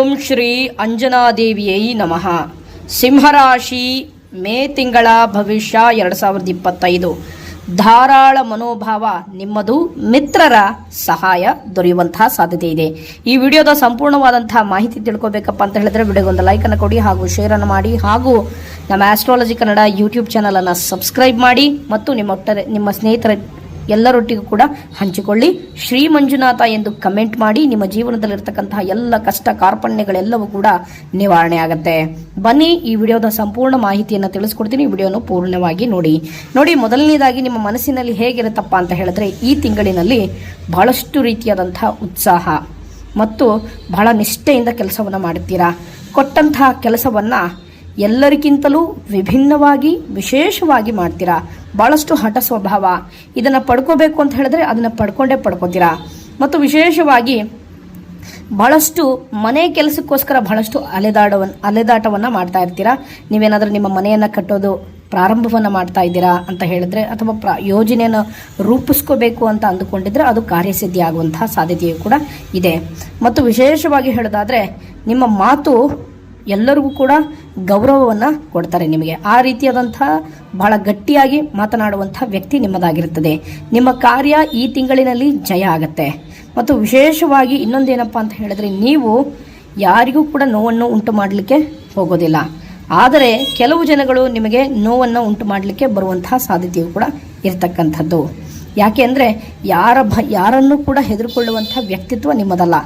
ಓಂ ಶ್ರೀ ಅಂಜನಾದೇವಿಯೈ ನಮಃ. ಸಿಂಹರಾಶಿ ಮೇ ತಿಂಗಳ ಭವಿಷ್ಯ ಎರಡು ಸಾವಿರದ ಇಪ್ಪತ್ತೈದು. ಧಾರಾಳ ಮನೋಭಾವ ನಿಮ್ಮದು, ಮಿತ್ರರ ಸಹಾಯ ದೊರೆಯುವಂತಹ ಸಾಧ್ಯತೆ ಇದೆ. ಈ ವಿಡಿಯೋದ ಸಂಪೂರ್ಣವಾದಂತಹ ಮಾಹಿತಿ ತಿಳ್ಕೊಬೇಕಪ್ಪ ಅಂತ ಹೇಳಿದ್ರೆ ವಿಡಿಯೋಗೊಂದು ಲೈಕನ್ನು ಕೊಡಿ ಹಾಗೂ ಶೇರನ್ನು ಮಾಡಿ ಹಾಗೂ ನಮ್ಮ ಆಸ್ಟ್ರಾಲಜಿ ಕನ್ನಡ ಯೂಟ್ಯೂಬ್ ಚಾನಲನ್ನು ಸಬ್ಸ್ಕ್ರೈಬ್ ಮಾಡಿ ಮತ್ತು ನಿಮ್ಮ ನಿಮ್ಮ ಸ್ನೇಹಿತರ ಎಲ್ಲರೊಟ್ಟಿಗೂ ಕೂಡ ಹಂಚಿಕೊಳ್ಳಿ. ಶ್ರೀ ಮಂಜುನಾಥ ಎಂದು ಕಮೆಂಟ್ ಮಾಡಿ ನಿಮ್ಮ ಜೀವನದಲ್ಲಿರ್ತಕ್ಕಂತಹ ಎಲ್ಲ ಕಷ್ಟ ಕಾರ್ಪಣ್ಯಗಳೆಲ್ಲವೂ ಕೂಡ ನಿವಾರಣೆ ಆಗುತ್ತೆ. ಬನ್ನಿ, ಈ ವಿಡಿಯೋದ ಸಂಪೂರ್ಣ ಮಾಹಿತಿಯನ್ನು ತಿಳಿಸ್ಕೊಡ್ತೀನಿ. ಈ ವಿಡಿಯೋನು ಪೂರ್ಣವಾಗಿ ನೋಡಿ. ನೋಡಿ, ಮೊದಲನೇದಾಗಿ ನಿಮ್ಮ ಮನಸ್ಸಿನಲ್ಲಿ ಹೇಗಿರುತ್ತಪ್ಪ ಅಂತ ಹೇಳಿದ್ರೆ, ಈ ತಿಂಗಳಿನಲ್ಲಿ ಬಹಳಷ್ಟು ರೀತಿಯಾದಂತಹ ಉತ್ಸಾಹ ಮತ್ತು ಬಹಳ ನಿಷ್ಠೆಯಿಂದ ಕೆಲಸವನ್ನು ಮಾಡುತ್ತೀರಾ ಕೊಟ್ಟಂತಹ ಕೆಲಸವನ್ನು ಎಲ್ಲರಿಗಿಂತಲೂ ವಿಭಿನ್ನವಾಗಿ, ವಿಶೇಷವಾಗಿ ಮಾಡ್ತೀರಾ? ಭಾಳಷ್ಟು ಹಠ ಸ್ವಭಾವ. ಇದನ್ನು ಪಡ್ಕೋಬೇಕು ಅಂತ ಹೇಳಿದ್ರೆ ಅದನ್ನು ಪಡ್ಕೊಂಡೇ ಪಡ್ಕೋತೀರಾ? ಮತ್ತು ವಿಶೇಷವಾಗಿ ಬಹಳಷ್ಟು ಮನೆ ಕೆಲಸಕ್ಕೋಸ್ಕರ ಬಹಳಷ್ಟು ಅಲೆದಾಡವ ಅಲೆದಾಟವನ್ನು ಮಾಡ್ತಾ ಇರ್ತೀರಾ? ನೀವೇನಾದರೂ ನಿಮ್ಮ ಮನೆಯನ್ನು ಕಟ್ಟೋದು ಪ್ರಾರಂಭವನ್ನು ಮಾಡ್ತಾ ಇದ್ದೀರಾ ಅಂತ ಹೇಳಿದ್ರೆ ಅಥವಾ ಪ್ರ, ಯೋಜನೆಯನ್ನು ರೂಪಿಸ್ಕೋಬೇಕು ಅಂತ ಅಂದುಕೊಂಡಿದ್ರೆ ಅದು ಕಾರ್ಯಸಿದ್ಧಿ ಆಗುವಂತಹ ಸಾಧ್ಯತೆಯು ಕೂಡ ಇದೆ. ಮತ್ತು ವಿಶೇಷವಾಗಿ ಹೇಳೋದಾದರೆ ನಿಮ್ಮ ಮಾತು ಎಲ್ಲರಿಗೂ ಕೂಡ ಗೌರವವನ್ನು ಕೊಡ್ತಾರೆ ನಿಮಗೆ. ಆ ರೀತಿಯಾದಂಥ ಬಹಳ ಗಟ್ಟಿಯಾಗಿ ಮಾತನಾಡುವಂಥ ವ್ಯಕ್ತಿ ನಿಮ್ಮದಾಗಿರುತ್ತದೆ. ನಿಮ್ಮ ಕಾರ್ಯ ಈ ತಿಂಗಳಿನಲ್ಲಿ ಜಯ ಆಗುತ್ತೆ. ಮತ್ತು ವಿಶೇಷವಾಗಿ ಇನ್ನೊಂದೇನಪ್ಪ ಅಂತ ಹೇಳಿದ್ರೆ ನೀವು ಯಾರಿಗೂ ಕೂಡ ನೋವನ್ನು ಉಂಟು ಮಾಡಲಿಕ್ಕೆ ಹೋಗೋದಿಲ್ಲ. ಆದರೆ ಕೆಲವು ಜನಗಳು ನಿಮಗೆ ನೋವನ್ನು ಉಂಟು ಮಾಡಲಿಕ್ಕೆ ಬರುವಂತಹ ಸಾಧ್ಯತೆಯು ಕೂಡ ಇರತಕ್ಕಂಥದ್ದು. ಯಾಕೆ ಅಂದರೆ ಯಾರ ಭ ಯಾರನ್ನೂ ಕೂಡ ಹೆದರ್ಕೊಳ್ಳುವಂಥ ವ್ಯಕ್ತಿತ್ವ ನಿಮ್ಮದಲ್ಲ.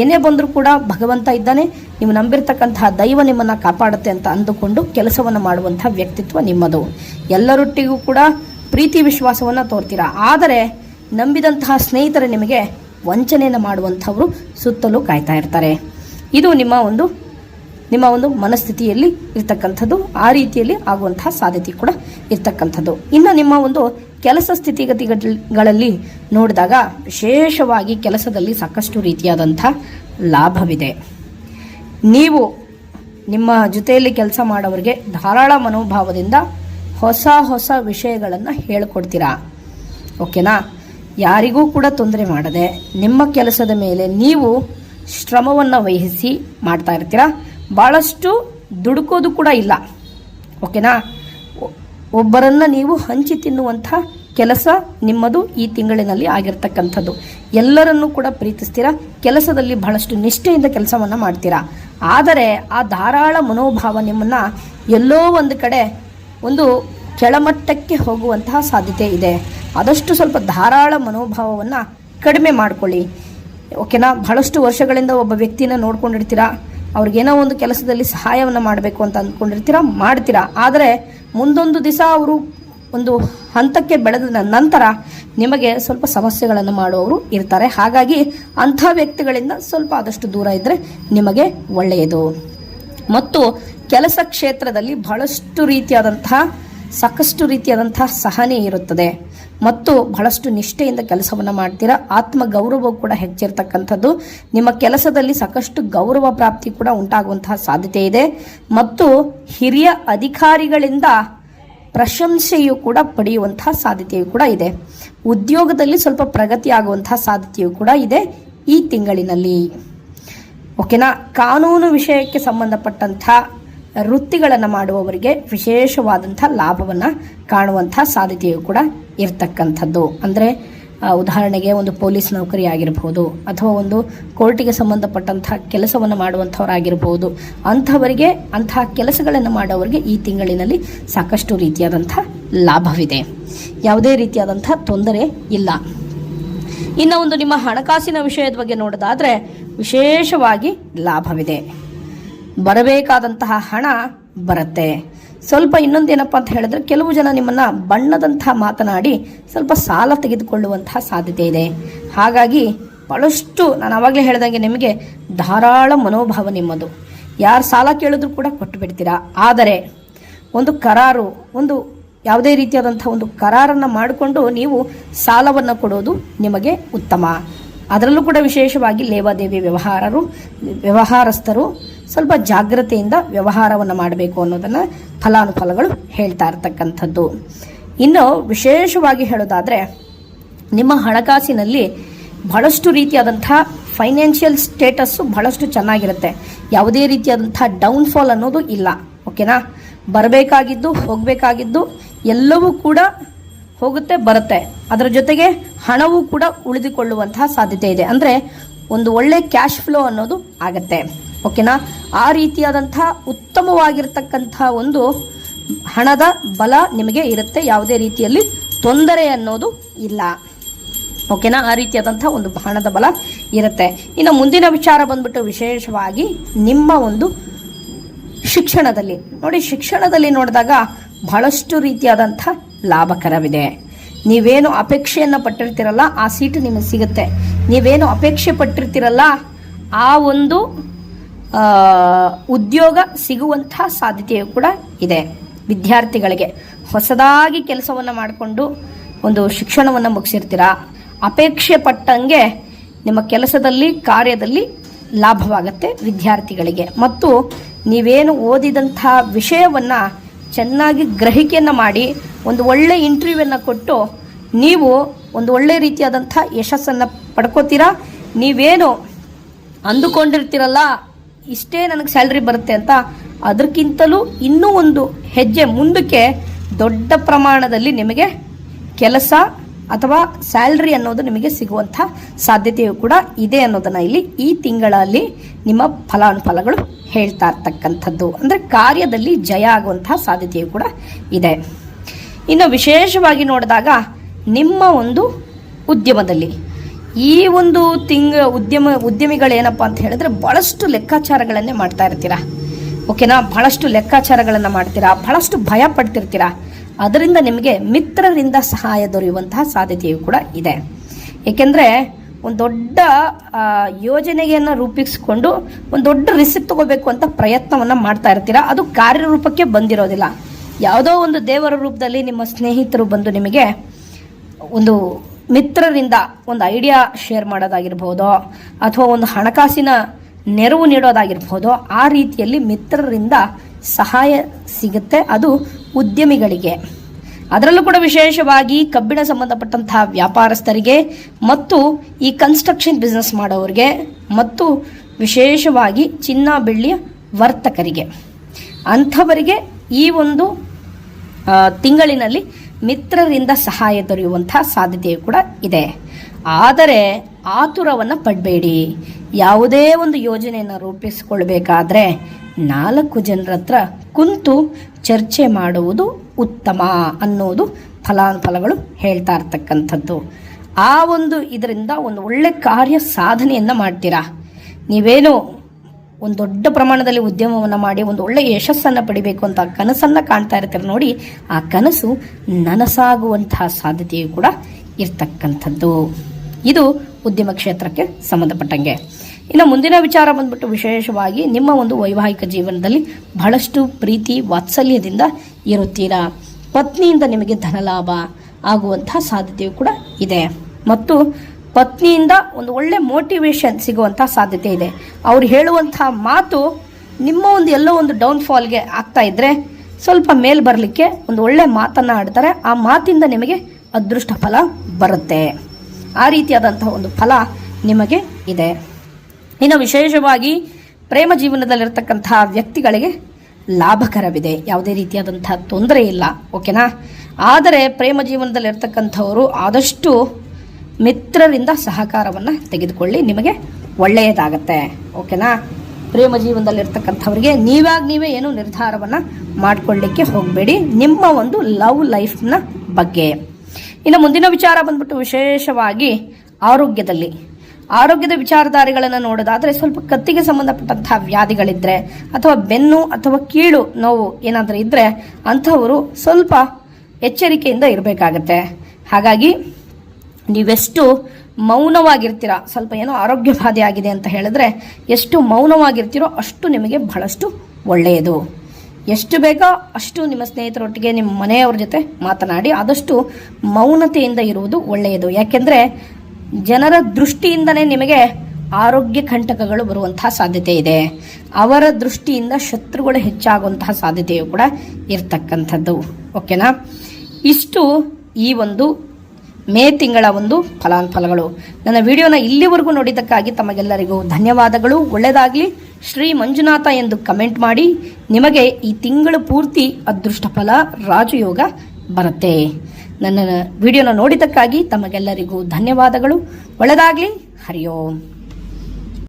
ಏನೇ ಬಂದರೂ ಕೂಡ ಭಗವಂತ ಇದ್ದಾನೆ, ನೀವು ನಂಬಿರ್ತಕ್ಕಂತಹ ದೈವ ನಿಮ್ಮನ್ನು ಕಾಪಾಡುತ್ತೆ ಅಂತ ಅಂದುಕೊಂಡು ಕೆಲಸವನ್ನು ಮಾಡುವಂಥ ವ್ಯಕ್ತಿತ್ವ ನಿಮ್ಮದು. ಎಲ್ಲರೊಟ್ಟಿಗೂ ಕೂಡ ಪ್ರೀತಿ ವಿಶ್ವಾಸವನ್ನು ತೋರ್ತೀರಾ? ಆದರೆ ನಂಬಿದಂತಹ ಸ್ನೇಹಿತರು ನಿಮಗೆ ವಂಚನೆಯನ್ನು ಮಾಡುವಂಥವರು ಸುತ್ತಲೂ ಕಾಯ್ತಾ ಇರ್ತಾರೆ. ಇದು ನಿಮ್ಮ ಒಂದು ನಿಮ್ಮ ಒಂದು ಮನಸ್ಥಿತಿಯಲ್ಲಿ ಇರ್ತಕ್ಕಂಥದ್ದು, ಆ ರೀತಿಯಲ್ಲಿ ಆಗುವಂತಹ ಸಾಧ್ಯತೆ ಕೂಡ ಇರ್ತಕ್ಕಂಥದ್ದು. ಇನ್ನು ನಿಮ್ಮ ಒಂದು ಕೆಲಸ ಸ್ಥಿತಿಗತಿಗಳಲ್ಲಿ ನೋಡಿದಾಗ ವಿಶೇಷವಾಗಿ ಕೆಲಸದಲ್ಲಿ ಸಾಕಷ್ಟು ರೀತಿಯಾದಂಥ ಲಾಭವಿದೆ. ನೀವು ನಿಮ್ಮ ಜೊತೆಯಲ್ಲಿ ಕೆಲಸ ಮಾಡೋರಿಗೆ ಧಾರಾಳ ಮನೋಭಾವದಿಂದ ಹೊಸ ಹೊಸ ವಿಷಯಗಳನ್ನು ಹೇಳ್ಕೊಡ್ತೀರಾ? ಓಕೆನಾ? ಯಾರಿಗೂ ಕೂಡ ತೊಂದರೆ ಮಾಡದೆ ನಿಮ್ಮ ಕೆಲಸದ ಮೇಲೆ ನೀವು ಶ್ರಮವನ್ನು ವಹಿಸಿ ಮಾಡ್ತಾ ಇರ್ತೀರಾ? ಭಾಳಷ್ಟು ದುಡುಕೋದು ಕೂಡ ಇಲ್ಲ. ಓಕೆನಾ? ಒಬ್ಬರನ್ನು ನೀವು ಹಂಚಿ ತಿನ್ನುವಂಥ ಕೆಲಸ ನಿಮ್ಮದು ಈ ತಿಂಗಳಿನಲ್ಲಿ ಆಗಿರ್ತಕ್ಕಂಥದ್ದು. ಎಲ್ಲರನ್ನೂ ಕೂಡ ಪ್ರೀತಿಸ್ತೀರಾ? ಕೆಲಸದಲ್ಲಿ ಬಹಳಷ್ಟು ನಿಷ್ಠೆಯಿಂದ ಕೆಲಸವನ್ನು ಮಾಡ್ತೀರಾ? ಆದರೆ ಆ ಧಾರಾಳ ಮನೋಭಾವ ನಿಮ್ಮನ್ನು ಎಲ್ಲೋ ಒಂದು ಕಡೆ ಒಂದು ಕೆಳಮಟ್ಟಕ್ಕೆ ಹೋಗುವಂತಹ ಸಾಧ್ಯತೆ ಇದೆ. ಆದಷ್ಟು ಸ್ವಲ್ಪ ಧಾರಾಳ ಮನೋಭಾವವನ್ನು ಕಡಿಮೆ ಮಾಡಿಕೊಳ್ಳಿ. ಓಕೆನಾ? ಬಹಳಷ್ಟು ವರ್ಷಗಳಿಂದ ಒಬ್ಬ ವ್ಯಕ್ತಿನ ನೋಡ್ಕೊಂಡಿರ್ತೀರಾ? ಅವ್ರಿಗೇನೋ ಒಂದು ಕೆಲಸದಲ್ಲಿ ಸಹಾಯವನ್ನು ಮಾಡಬೇಕು ಅಂತ ಅಂದ್ಕೊಂಡಿರ್ತೀರಾ? ಮಾಡ್ತೀರಾ. ಆದರೆ ಮುಂದೊಂದು ದಿವಸ ಅವರು ಒಂದು ಹಂತಕ್ಕೆ ಬೆಳೆದ ನಂತರ ನಿಮಗೆ ಸ್ವಲ್ಪ ಸಮಸ್ಯೆಗಳನ್ನು ಮಾಡುವವರು ಇರ್ತಾರೆ. ಹಾಗಾಗಿ ಅಂಥ ವ್ಯಕ್ತಿಗಳಿಂದ ಸ್ವಲ್ಪ ಆದಷ್ಟು ದೂರ ಇದ್ದರೆ ನಿಮಗೆ ಒಳ್ಳೆಯದು. ಮತ್ತು ಕೆಲಸ ಕ್ಷೇತ್ರದಲ್ಲಿ ಬಹಳಷ್ಟು ರೀತಿಯಾದಂತಹ, ಸಾಕಷ್ಟು ರೀತಿಯಾದಂತಹ ಸಹನೆ ಇರುತ್ತದೆ. ಮತ್ತು ಬಹಳಷ್ಟು ನಿಷ್ಠೆಯಿಂದ ಕೆಲಸವನ್ನು ಮಾಡ್ತೀರಾ? ಆತ್ಮ ಗೌರವ ಕೂಡ ಹೆಚ್ಚಿರ್ತಕ್ಕಂಥದ್ದು. ನಿಮ್ಮ ಕೆಲಸದಲ್ಲಿ ಸಾಕಷ್ಟು ಗೌರವ ಪ್ರಾಪ್ತಿ ಕೂಡ ಉಂಟಾಗುವಂತಹ ಸಾಧ್ಯತೆ ಇದೆ. ಮತ್ತು ಹಿರಿಯ ಅಧಿಕಾರಿಗಳಿಂದ ಪ್ರಶಂಸೆಯು ಕೂಡ ಪಡೆಯುವಂತಹ ಸಾಧ್ಯತೆಯು ಕೂಡ ಇದೆ. ಉದ್ಯೋಗದಲ್ಲಿ ಸ್ವಲ್ಪ ಪ್ರಗತಿ ಆಗುವಂತಹ ಸಾಧ್ಯತೆಯು ಕೂಡ ಇದೆ ಈ ತಿಂಗಳಿನಲ್ಲಿ. ಓಕೆನಾ? ಕಾನೂನು ವಿಷಯಕ್ಕೆ ಸಂಬಂಧಪಟ್ಟಂಥ ವೃತ್ತಿಗಳನ್ನು ಮಾಡುವವರಿಗೆ ವಿಶೇಷವಾದಂಥ ಲಾಭವನ್ನು ಕಾಣುವಂಥ ಸಾಧ್ಯತೆಯು ಕೂಡ ಇರ್ತಕ್ಕಂಥದ್ದು. ಅಂದರೆ ಉದಾಹರಣೆಗೆ ಒಂದು ಪೊಲೀಸ್ ನೌಕರಿ ಆಗಿರಬಹುದು ಅಥವಾ ಒಂದು ಕೋರ್ಟಿಗೆ ಸಂಬಂಧಪಟ್ಟಂತಹ ಕೆಲಸವನ್ನು ಮಾಡುವಂಥವರಾಗಿರ್ಬೋದು, ಅಂಥವರಿಗೆ ಅಂತಹ ಕೆಲಸಗಳನ್ನು ಮಾಡೋವರಿಗೆ ಈ ತಿಂಗಳಿನಲ್ಲಿ ಸಾಕಷ್ಟು ರೀತಿಯಾದಂಥ ಲಾಭವಿದೆ. ಯಾವುದೇ ರೀತಿಯಾದಂಥ ತೊಂದರೆ ಇಲ್ಲ. ಇನ್ನು ಒಂದು ನಿಮ್ಮ ಹಣಕಾಸಿನ ವಿಷಯದ ಬಗ್ಗೆ ನೋಡೋದಾದರೆ, ವಿಶೇಷವಾಗಿ ಲಾಭವಿದೆ. ಬರಬೇಕಾದಂತಹ ಹಣ ಬರುತ್ತೆ. ಸ್ವಲ್ಪ ಇನ್ನೊಂದೇನಪ್ಪ ಅಂತ ಹೇಳಿದ್ರೆ, ಕೆಲವು ಜನ ನಿಮ್ಮನ್ನ ಬಣ್ಣದಂತಹ ಮಾತನಾಡಿ ಸ್ವಲ್ಪ ಸಾಲ ತೆಗೆದುಕೊಳ್ಳುವಂತಹ ಸಾಧ್ಯತೆ ಇದೆ. ಹಾಗಾಗಿ ಬಹಳಷ್ಟು ನಾನು ಆವಾಗಲೇ ಹೇಳಿದಂಗೆ ನಿಮಗೆ ಧಾರಾಳ ಮನೋಭಾವ ನಿಮ್ಮದು. ಯಾರು ಸಾಲ ಕೇಳಿದ್ರು ಕೂಡ ಕೊಟ್ಟು ಬಿಡ್ತೀರಾ ಆದರೆ ಒಂದು ಕರಾರು, ಒಂದು ಯಾವುದೇ ರೀತಿಯಾದಂಥ ಒಂದು ಕರಾರನ್ನು ಮಾಡಿಕೊಂಡು ನೀವು ಸಾಲವನ್ನು ಕೊಡೋದು ನಿಮಗೆ ಉತ್ತಮ. ಅದರಲ್ಲೂ ಕೂಡ ವಿಶೇಷವಾಗಿ ಲೇವಾದೇವಿ ವ್ಯವಹಾರರು, ವ್ಯವಹಾರಸ್ಥರು ಸ್ವಲ್ಪ ಜಾಗ್ರತೆಯಿಂದ ವ್ಯವಹಾರವನ್ನು ಮಾಡಬೇಕು ಅನ್ನೋದನ್ನು ಫಲಾನುಫಲಗಳು ಹೇಳ್ತಾ ಇರ್ತಕ್ಕಂಥದ್ದು. ಇನ್ನು ವಿಶೇಷವಾಗಿ ಹೇಳೋದಾದರೆ, ನಿಮ್ಮ ಹಣಕಾಸಿನಲ್ಲಿ ಬಹಳಷ್ಟು ರೀತಿಯಾದಂಥ ಫೈನಾನ್ಷಿಯಲ್ ಸ್ಟೇಟಸ್ಸು ಬಹಳಷ್ಟು ಚೆನ್ನಾಗಿರುತ್ತೆ. ಯಾವುದೇ ರೀತಿಯಾದಂಥ ಡೌನ್ಫಾಲ್ ಅನ್ನೋದು ಇಲ್ಲ. ಓಕೆನಾ? ಬರಬೇಕಾಗಿದ್ದು, ಹೋಗಬೇಕಾಗಿದ್ದು, ಎಲ್ಲವೂ ಕೂಡ ಹೋಗುತ್ತೆ, ಬರುತ್ತೆ. ಅದರ ಜೊತೆಗೆ ಹಣವೂ ಕೂಡ ಉಳಿದುಕೊಳ್ಳುವಂತಹ ಸಾಧ್ಯತೆ ಇದೆ. ಅಂದರೆ ಒಂದು ಒಳ್ಳೆ ಕ್ಯಾಶ್ ಫ್ಲೋ ಅನ್ನೋದು ಆಗತ್ತೆ. ಓಕೆನಾ? ಆ ರೀತಿಯಾದಂಥ ಉತ್ತಮವಾಗಿರ್ತಕ್ಕಂಥ ಒಂದು ಹಣದ ಬಲ ನಿಮಗೆ ಇರುತ್ತೆ. ಯಾವುದೇ ರೀತಿಯಲ್ಲಿ ತೊಂದರೆ ಅನ್ನೋದು ಇಲ್ಲ. ಓಕೆನಾ? ಆ ರೀತಿಯಾದಂಥ ಒಂದು ಹಣದ ಬಲ ಇರುತ್ತೆ. ಇನ್ನು ಮುಂದಿನ ವಿಚಾರ ಬಂದ್ಬಿಟ್ಟು ವಿಶೇಷವಾಗಿ ನಿಮ್ಮ ಒಂದು ಶಿಕ್ಷಣದಲ್ಲಿ. ನೋಡಿ, ಶಿಕ್ಷಣದಲ್ಲಿ ನೋಡಿದಾಗ ಬಹಳಷ್ಟು ರೀತಿಯಾದಂಥ ಲಾಭಕರವಿದೆ. ನೀವೇನು ಅಪೇಕ್ಷೆಯನ್ನು ಪಟ್ಟಿರ್ತಿರಲ್ಲ, ಆ ಸೀಟು ನಿಮಗೆ ಸಿಗುತ್ತೆ. ನೀವೇನು ಅಪೇಕ್ಷೆ ಪಟ್ಟಿರ್ತಿರಲ್ಲ, ಆ ಒಂದು ಉದ್ಯೋಗ ಸಿಗುವಂಥ ಸಾಧ್ಯತೆಯು ಕೂಡ ಇದೆ. ವಿದ್ಯಾರ್ಥಿಗಳಿಗೆ ಹೊಸದಾಗಿ ಕೆಲಸವನ್ನು ಮಾಡಿಕೊಂಡು ಒಂದು ಶಿಕ್ಷಣವನ್ನು ಮುಗಿಸಿರ್ತೀರಾ? ಅಪೇಕ್ಷೆ ಪಟ್ಟಂಗೆ ನಿಮ್ಮ ಕೆಲಸದಲ್ಲಿ, ಕಾರ್ಯದಲ್ಲಿ ಲಾಭವಾಗುತ್ತೆ ವಿದ್ಯಾರ್ಥಿಗಳಿಗೆ. ಮತ್ತು ನೀವೇನು ಓದಿದಂಥ ವಿಷಯವನ್ನು ಚೆನ್ನಾಗಿ ಗ್ರಹಿಕೆಯನ್ನು ಮಾಡಿ, ಒಂದು ಒಳ್ಳೆ ಇಂಟರ್ವ್ಯೂವನ್ನು ಕೊಟ್ಟು ನೀವು ಒಂದು ಒಳ್ಳೆ ರೀತಿಯಾದಂಥ ಯಶಸ್ಸನ್ನು ಪಡ್ಕೋತೀರಾ? ನೀವೇನು ಅಂದುಕೊಂಡಿರ್ತೀರಲ್ಲ? ಇಷ್ಟೇ ನನಗೆ ಸ್ಯಾಲ್ರಿ ಬರುತ್ತೆ ಅಂತ ಅದಕ್ಕಿಂತಲೂ ಇನ್ನೂ ಒಂದು ಹೆಜ್ಜೆ ಮುಂದಕ್ಕೆ ದೊಡ್ಡ ಪ್ರಮಾಣದಲ್ಲಿ ನಿಮಗೆ ಕೆಲಸ ಅಥವಾ ಸ್ಯಾಲ್ರಿ ಅನ್ನೋದು ನಿಮಗೆ ಸಿಗುವಂಥ ಸಾಧ್ಯತೆಯು ಕೂಡ ಇದೆ ಅನ್ನೋದನ್ನು ಇಲ್ಲಿ ಈ ತಿಂಗಳಲ್ಲಿ ನಿಮ್ಮ ಫಲಾನುಫಲಗಳು ಹೇಳ್ತಾ ಇರ್ತಕ್ಕಂಥದ್ದು. ಅಂದರೆ ಕಾರ್ಯದಲ್ಲಿ ಜಯ ಆಗುವಂತಹ ಸಾಧ್ಯತೆಯು ಕೂಡ ಇದೆ. ಇನ್ನು ವಿಶೇಷವಾಗಿ ನೋಡಿದಾಗ ನಿಮ್ಮ ಒಂದು ಉದ್ಯಮದಲ್ಲಿ ಈ ಒಂದು ತಿಂಗ ಉದ್ಯಮ, ಉದ್ಯಮಿಗಳೇನಪ್ಪ ಅಂತ ಹೇಳಿದ್ರೆ ಭಾಳಷ್ಟು ಲೆಕ್ಕಾಚಾರಗಳನ್ನೇ ಮಾಡ್ತಾ ಇರ್ತೀರಾ? ಓಕೆನಾ? ಬಹಳಷ್ಟು ಲೆಕ್ಕಾಚಾರಗಳನ್ನು ಮಾಡ್ತೀರಾ? ಬಹಳಷ್ಟು ಭಯ ಪಡ್ತಿರ್ತೀರಾ? ಅದರಿಂದ ನಿಮಗೆ ಮಿತ್ರರಿಂದ ಸಹಾಯ ದೊರೆಯುವಂತಹ ಸಾಧ್ಯತೆಯು ಕೂಡ ಇದೆ. ಏಕೆಂದರೆ ಒಂದು ದೊಡ್ಡ ಯೋಜನೆಯನ್ನು ರೂಪಿಸಿಕೊಂಡು ಒಂದು ದೊಡ್ಡ ರಿಸಿಪ್ ತಗೋಬೇಕು ಅಂತ ಪ್ರಯತ್ನವನ್ನು ಮಾಡ್ತಾ ಇರ್ತೀರಾ? ಅದು ಕಾರ್ಯರೂಪಕ್ಕೆ ಬಂದಿರೋದಿಲ್ಲ. ಯಾವುದೋ ಒಂದು ದೇವರ ರೂಪದಲ್ಲಿ ನಿಮ್ಮ ಸ್ನೇಹಿತರು ಬಂದು ನಿಮಗೆ ಒಂದು ಮಿತ್ರರಿಂದ ಒಂದು ಐಡಿಯಾ ಶೇರ್ ಮಾಡೋದಾಗಿರ್ಬೋದು, ಅಥವಾ ಒಂದು ಹಣಕಾಸಿನ ನೆರವು ನೀಡೋದಾಗಿರ್ಬೋದು, ಆ ರೀತಿಯಲ್ಲಿ ಮಿತ್ರರಿಂದ ಸಹಾಯ ಸಿಗುತ್ತೆ ಅದು ಉದ್ಯಮಿಗಳಿಗೆ. ಅದರಲ್ಲೂ ಕೂಡ ವಿಶೇಷವಾಗಿ ಕಬ್ಬಿಣ ಸಂಬಂಧಪಟ್ಟಂತಹ ವ್ಯಾಪಾರಸ್ಥರಿಗೆ ಮತ್ತು ಈ ಕನ್ಸ್ಟ್ರಕ್ಷನ್ ಬಿಸ್ನೆಸ್ ಮಾಡೋರಿಗೆ ಮತ್ತು ವಿಶೇಷವಾಗಿ ಚಿನ್ನ ಬೆಳ್ಳಿಯ ವರ್ತಕರಿಗೆ. ಅಂಥವರಿಗೆ ಈ ಒಂದು ತಿಂಗಳಿನಲ್ಲಿ ಮಿತ್ರರಿಂದ ಸಹಾಯ ದೊರೆಯುವಂತಹ ಸಾಧ್ಯತೆಯು ಕೂಡ ಇದೆ. ಆದರೆ ಆತುರವನ್ನು ಪಡಬೇಡಿ. ಯಾವುದೇ ಒಂದು ಯೋಜನೆಯನ್ನು ರೂಪಿಸಿಕೊಳ್ಬೇಕಾದ್ರೆ ನಾಲ್ಕು ಜನರ ಹತ್ರ ಕುಂತು ಚರ್ಚೆ ಮಾಡುವುದು ಉತ್ತಮ ಅನ್ನೋದು ಫಲಾನುಫಲಗಳು ಹೇಳ್ತಾ ಇರ್ತಕ್ಕಂಥದ್ದು. ಆ ಒಂದು ಇದರಿಂದ ಒಂದು ಒಳ್ಳೆ ಕಾರ್ಯ ಸಾಧನೆಯನ್ನು ಮಾಡ್ತೀರಾ? ನೀವೇನು ಒಂದು ದೊಡ್ಡ ಪ್ರಮಾಣದಲ್ಲಿ ಉದ್ಯಮವನ್ನು ಮಾಡಿ ಒಂದು ಒಳ್ಳೆಯ ಯಶಸ್ಸನ್ನು ಪಡಿಬೇಕು ಅಂತ ಕನಸನ್ನು ಕಾಣ್ತಾ ಇರ್ತಾರೆ ನೋಡಿ, ಆ ಕನಸು ನನಸಾಗುವಂತಹ ಸಾಧ್ಯತೆಯು ಕೂಡ ಇರ್ತಕ್ಕಂಥದ್ದು. ಇದು ಉದ್ಯಮ ಕ್ಷೇತ್ರಕ್ಕೆ ಸಂಬಂಧಪಟ್ಟಂಗೆ. ಇನ್ನು ಮುಂದಿನ ವಿಚಾರ ಬಂದ್ಬಿಟ್ಟು ವಿಶೇಷವಾಗಿ ನಿಮ್ಮ ಒಂದು ವೈವಾಹಿಕ ಜೀವನದಲ್ಲಿ ಬಹಳಷ್ಟು ಪ್ರೀತಿ, ವಾತ್ಸಲ್ಯದಿಂದ ಇರುತ್ತೀರಾ? ಪತ್ನಿಯಿಂದ ನಿಮಗೆ ಧನಲಾಭ ಆಗುವಂತಹ ಸಾಧ್ಯತೆಯು ಕೂಡ ಇದೆ. ಮತ್ತು ಪತ್ನಿಯಿಂದ ಒಂದು ಒಳ್ಳೆ ಮೋಟಿವೇಶನ್ ಸಿಗುವಂಥ ಸಾಧ್ಯತೆ ಇದೆ. ಅವ್ರು ಹೇಳುವಂಥ ಮಾತು ನಿಮ್ಮ ಒಂದು ಎಲ್ಲೋ ಒಂದು ಡೌನ್ಫಾಲ್ಗೆ ಆಗ್ತಾ ಇದ್ರೆ ಸ್ವಲ್ಪ ಮೇಲ್ ಬರಲಿಕ್ಕೆ ಒಂದು ಒಳ್ಳೆ ಮಾತನ್ನು ಆಡ್ತಾರೆ. ಆ ಮಾತಿಂದ ನಿಮಗೆ ಅದೃಷ್ಟ ಫಲ ಬರುತ್ತೆ. ಆ ರೀತಿಯಾದಂಥ ಒಂದು ಫಲ ನಿಮಗೆ ಇದೆ. ಇನ್ನು ವಿಶೇಷವಾಗಿ ಪ್ರೇಮ ಜೀವನದಲ್ಲಿರ್ತಕ್ಕಂತಹ ವ್ಯಕ್ತಿಗಳಿಗೆ ಲಾಭಕರವಿದೆ. ಯಾವುದೇ ರೀತಿಯಾದಂಥ ತೊಂದರೆ ಇಲ್ಲ. ಓಕೆನಾ? ಆದರೆ ಪ್ರೇಮ ಜೀವನದಲ್ಲಿರ್ತಕ್ಕಂಥವರು ಆದಷ್ಟು ಮಿತ್ರರಿಂದ ಸಹಕಾರವನ್ನು ತೆಗೆದುಕೊಳ್ಳಿ. ನಿಮಗೆ ಒಳ್ಳೆಯದಾಗತ್ತೆ. ಓಕೆನಾ? ಪ್ರೇಮ ಜೀವನದಲ್ಲಿರ್ತಕ್ಕಂಥವ್ರಿಗೆ ನೀವಾಗ ನೀವೇ ಏನು ನಿರ್ಧಾರವನ್ನು ಮಾಡಿಕೊಳ್ಳಿಕ್ಕೆ ಹೋಗಬೇಡಿ. ನಿಮ್ಮ ಒಂದು ಲವ್ ಲೈಫ್ನ ಬಗ್ಗೆ. ಇನ್ನು ಮುಂದಿನ ವಿಚಾರ ಬಂದ್ಬಿಟ್ಟು ವಿಶೇಷವಾಗಿ ಆರೋಗ್ಯದಲ್ಲಿ. ಆರೋಗ್ಯದ ವಿಚಾರಧಾರಿಗಳನ್ನು ನೋಡೋದಾದರೆ ಸ್ವಲ್ಪ ಕತ್ತಿಗೆ ಸಂಬಂಧಪಟ್ಟಂತಹ ವ್ಯಾಧಿಗಳಿದ್ದರೆ ಅಥವಾ ಬೆನ್ನು ಅಥವಾ ಕೀಳು ನೋವು ಏನಾದರೂ ಇದ್ದರೆ ಅಂಥವರು ಸ್ವಲ್ಪ ಎಚ್ಚರಿಕೆಯಿಂದ ಇರಬೇಕಾಗತ್ತೆ. ಹಾಗಾಗಿ ನೀವೆಷ್ಟು ಮೌನವಾಗಿರ್ತೀರ? ಸ್ವಲ್ಪ ಏನೋ ಆರೋಗ್ಯ ಬಾಧೆ ಆಗಿದೆ ಅಂತ ಹೇಳಿದ್ರೆ, ಎಷ್ಟು ಮೌನವಾಗಿರ್ತೀರೋ ಅಷ್ಟು ನಿಮಗೆ ಬಹಳಷ್ಟು ಒಳ್ಳೆಯದು. ಎಷ್ಟು ಬೇಕೋ ಅಷ್ಟು ನಿಮ್ಮ ಸ್ನೇಹಿತರೊಟ್ಟಿಗೆ ನಿಮ್ಮ ಮನೆಯವ್ರ ಜೊತೆ ಮಾತನಾಡಿ ಆದಷ್ಟು ಮೌನತೆಯಿಂದ ಇರುವುದು ಒಳ್ಳೆಯದು. ಯಾಕೆಂದರೆ ಜನರ ದೃಷ್ಟಿಯಿಂದನೇ ನಿಮಗೆ ಆರೋಗ್ಯ ಕಂಟಕಗಳು ಬರುವಂತಹ ಸಾಧ್ಯತೆ ಇದೆ. ಅವರ ದೃಷ್ಟಿಯಿಂದ ಶತ್ರುಗಳು ಹೆಚ್ಚಾಗುವಂತಹ ಸಾಧ್ಯತೆಯು ಕೂಡ ಇರ್ತಕ್ಕಂಥದ್ದು. ಓಕೆನಾ? ಇಷ್ಟು ಈ ಒಂದು ಮೇ ತಿಂಗಳ ಒಂದು ಫಲಾನುಫಲಗಳು. ನನ್ನ ವಿಡಿಯೋನ ಇಲ್ಲಿವರೆಗೂ ನೋಡಿದ್ದಕ್ಕಾಗಿ ತಮಗೆಲ್ಲರಿಗೂ ಧನ್ಯವಾದಗಳು. ಒಳ್ಳೆಯದಾಗಲಿ. ಶ್ರೀ ಮಂಜುನಾಥ ಎಂದು ಕಮೆಂಟ್ ಮಾಡಿ. ನಿಮಗೆ ಈ ತಿಂಗಳು ಪೂರ್ತಿ ಅದೃಷ್ಟ ಫಲ, ರಾಜಯೋಗ ಬರುತ್ತೆ. ನನ್ನ ವಿಡಿಯೋನ ನೋಡಿದ್ದಕ್ಕಾಗಿ ತಮಗೆಲ್ಲರಿಗೂ ಧನ್ಯವಾದಗಳು. ಒಳ್ಳೆಯದಾಗಲಿ. ಹರಿ ಓಂ